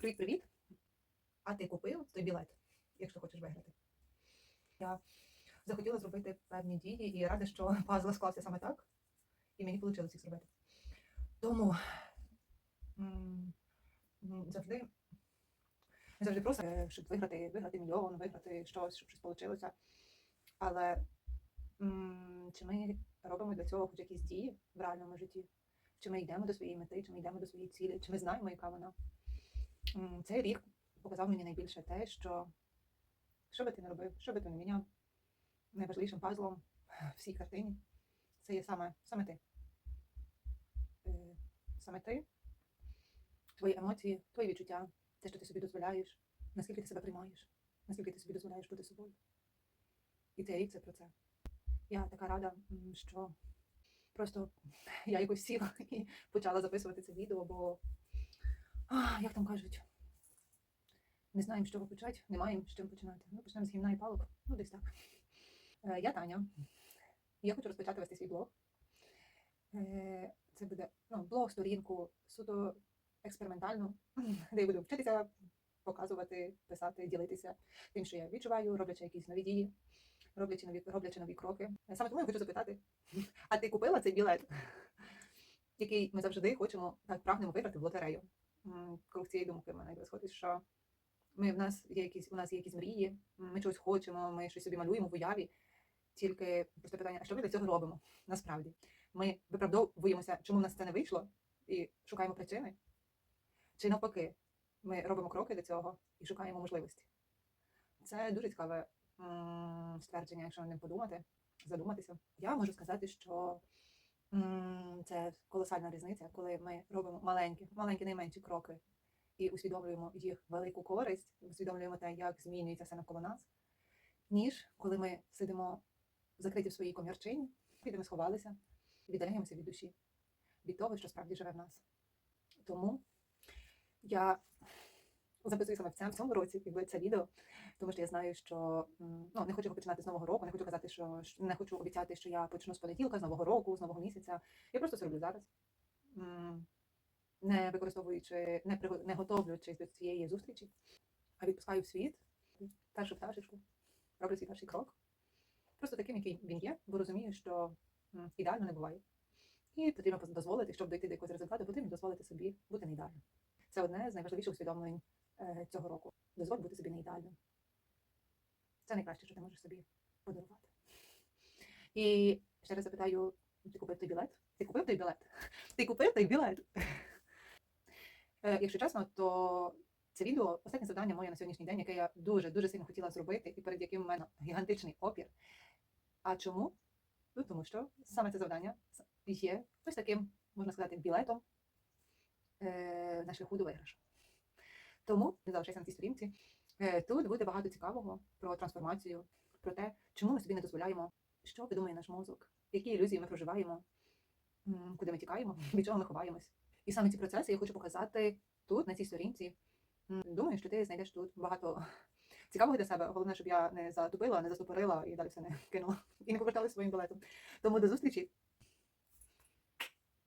Привіт-привіт. А ти купив той білет, якщо хочеш виграти. Я захотіла зробити певні дії і рада, що пазл склався саме так, і мені вийшло їх зробити. Тому завжди, не завжди просто, е, щоб виграти, виграти мільйон, виграти щось, щоб щось вийшло. Але чи ми робимо для цього хоч якісь дії в реальному житті? Чи ми йдемо до своєї мети, чи ми йдемо до своєї цілі, чи ми знаємо, яка вона? Цей рік показав мені найбільше те, що що би ти не робив, що би ти не міняв, найважливішим пазлом в цій картині це є саме, саме ти. Е, Саме ти, твої емоції, твої відчуття, те, що ти собі дозволяєш, наскільки ти себе приймаєш, наскільки ти собі дозволяєш бути собою. І цей рік це про це. Я така рада, що просто я якось сіла і почала записувати це відео, бо, а, як там кажуть, не знаємо, з чого почати, не маємо з чим починати. Ну, почнемо з гімна і палок. Ну, десь так. Е, Я Таня. Я хочу розпочати вести свій блог. Е, Це буде ну, блог, сторінку, суто експериментальну, де я буду вчитися, показувати, писати, ділитися тим, що я відчуваю, роблячи якісь нові дії, роблячи нові, роблячи нові кроки. Е, Саме тому я хочу запитати: а ти купила цей білет, який ми завжди хочемо так прагнемо виграти в лотерею? Круг цієї думки в мене якраз що ми в нас є якісь у нас є якісь мрії, ми чогось хочемо, ми щось собі малюємо в уяві. Тільки просто питання, а що ми для цього робимо? Насправді, ми виправдовуємося, чому в нас це не вийшло, і шукаємо причини. Чи навпаки, ми робимо кроки до цього і шукаємо можливості. Це дуже цікаве м, ствердження, якщо ним подумати, задуматися. Я можу сказати, що м, це колосальна різниця, коли ми робимо маленькі, маленькі найменші кроки і усвідомлюємо їх велику користь, усвідомлюємо те, як змінюється все навколо нас, ніж коли ми сидимо закриті в своїй комірчині, де ми сховалися, віддаляємося від душі, від того, що справді живе в нас. Тому я записую саме в цьому, в цьому році, якби це відео, тому що я знаю, що ну, не хочу його починати з нового року, не хочу казати, що- не хочу обіцяти, що я почну з понеділка, з нового року, з нового місяця. Я просто це роблю зараз. Не використовуючи, не, приго- не готовлюючись до цієї зустрічі, а відпускаю в світ першу пташечку, роблю свій перший крок. Просто таким, який він є, бо розумію, що ідеально не буває. І потрібно дозволити, щоб дойти до якогось результату, потрібно дозволити собі бути не ідеальним. Це одне з найважливіших усвідомлень е, цього року. Дозволь бути собі не ідеальним. Це найкраще, що ти можеш собі подарувати. І ще раз запитаю: ти купив той білет? Ти купив той білет? Ти купив той білет? Е, Якщо чесно, то це відео останнє завдання моє на сьогоднішній день, яке я дуже дуже сильно хотіла зробити, і перед яким у мене гігантичний опір. А чому? Ну, тому що саме це завдання є ось таким, можна сказати, білетом е, на шляху до виграшу. Тому не залишайся на цій сторінці. Е, Тут буде багато цікавого про трансформацію, про те, чому ми собі не дозволяємо, що видумує наш мозок, які ілюзії ми проживаємо, куди ми тікаємо, від чого ми ховаємось. І саме ці процеси я хочу показати тут, на цій сторінці. Думаю, що ти знайдеш тут багато цікавого для себе. Головне, щоб я не затупила, не застопорила і далі все не кинула і не поверталася своїм білетом. Тому до зустрічі